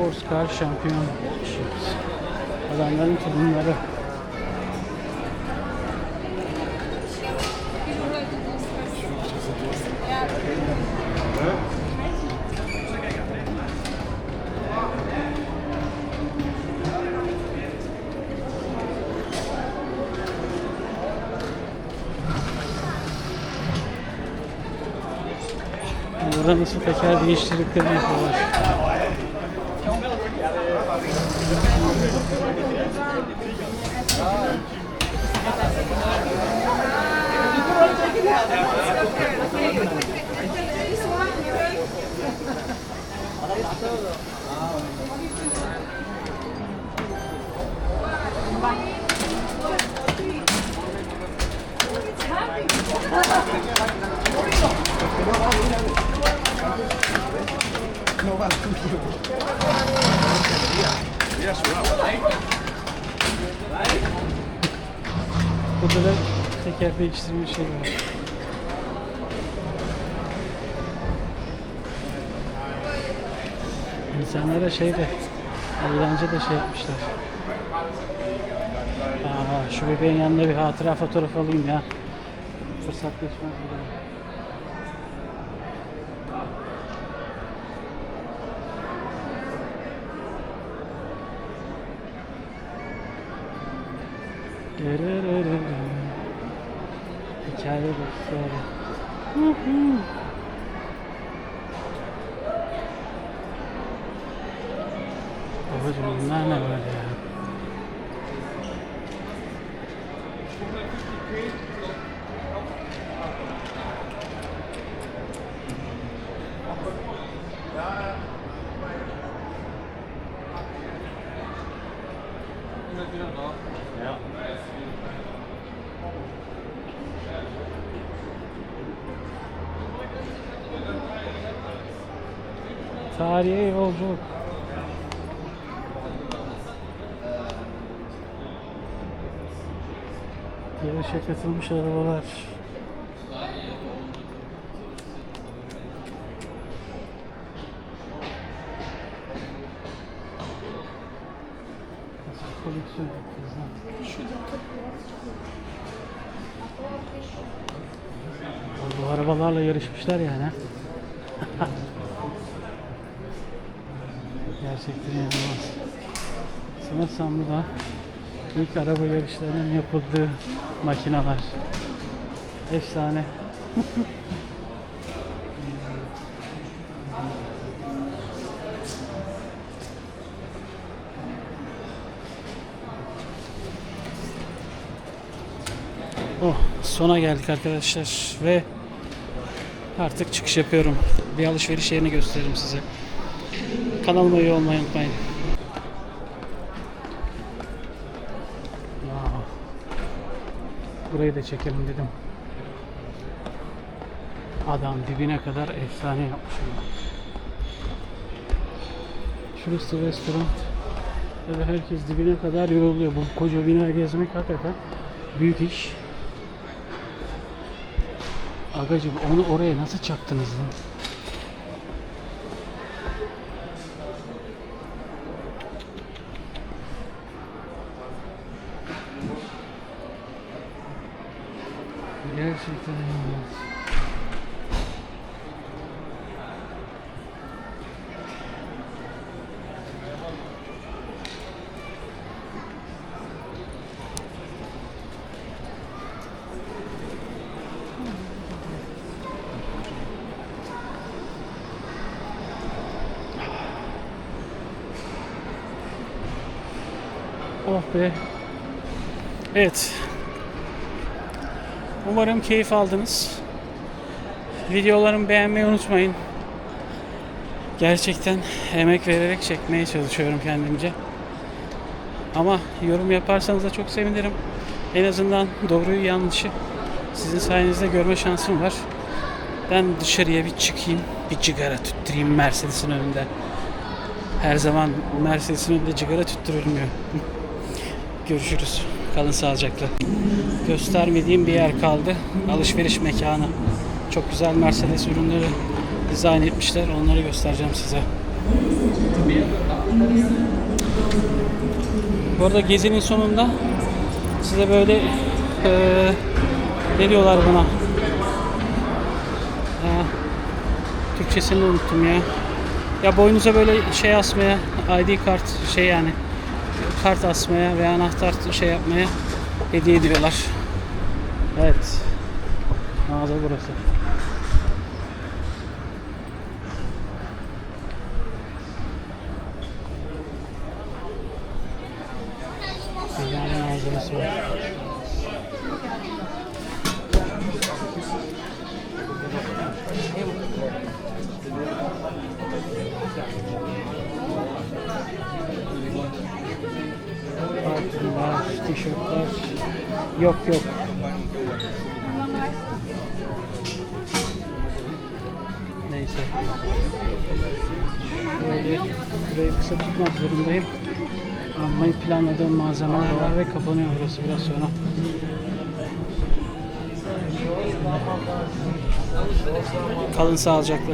Sports Car Şampiyon. Adamların tulumları. Burada nasıl teker değiştirdiklerini yapıyorlar. No, I'm Burada da teker değiştirme şey var. İnsanlara şey de eğlence de şey yapmışlar. Aa, şu bebeğin yanında bir hatıra fotoğraf alayım ya. Fırsat geçmez bir 잘했어. 우후. 아버지 못 나나 말이야. 너. Tarihe yolculuk. Yarışa katılmış arabalar. Bu arabalarla yarışmışlar yani. Gerçekten inanılmaz. Sanırsam bu da ilk araba yarışlarının yapıldığı makineler. Efsane. Oh, sona geldik arkadaşlar ve artık çıkış yapıyorum. Bir alışveriş yerini gösteririm size. Kanalıma üye olmayı unutmayın. Burayı da çekelim dedim. Adam dibine kadar efsane yapmış. ya. Şurası restoran. Tabii herkes dibine kadar yoruluyor. Bu koca bina gezmek hakikaten büyük iş. Agacım onu oraya nasıl çaktınız lan? Gerçekten inanılmaz. Oh be. Evet. Umarım keyif aldınız. Videolarımı beğenmeyi unutmayın. Gerçekten emek vererek çekmeye çalışıyorum kendimce. Ama yorum yaparsanız da çok sevinirim. En azından doğruyu yanlışı sizin sayenizde görme şansım var. Ben dışarıya bir çıkayım, bir cigara tüttüreyim Mercedes'in önünde. Her zaman Mercedes'in önünde cigara tüttürülmüyor. Görüşürüz. Kalın sağlıcakla. Göstermediğim bir yer kaldı. Alışveriş mekanı. Çok güzel Mercedes ürünleri dizayn etmişler. Onları göstereceğim size. Bu arada gezinin sonunda size böyle eee ne diyorlar buna? Aa, Türkçesini unuttum ya. Ya boynunuza böyle şey asmaya, ID kart şey yani kart asmaya veya anahtar şey yapmaya hediye ediyorlar. Evet. Mağaza burası. Güzel malzemesi var. Parfümler, tişörtler. Yok yok. Neyse. Şöyle burayı kısa tutmak zorundayım. Almayı planladığım malzemeler var ve kapanıyor burası biraz sonra. Kalın sağlıcakla.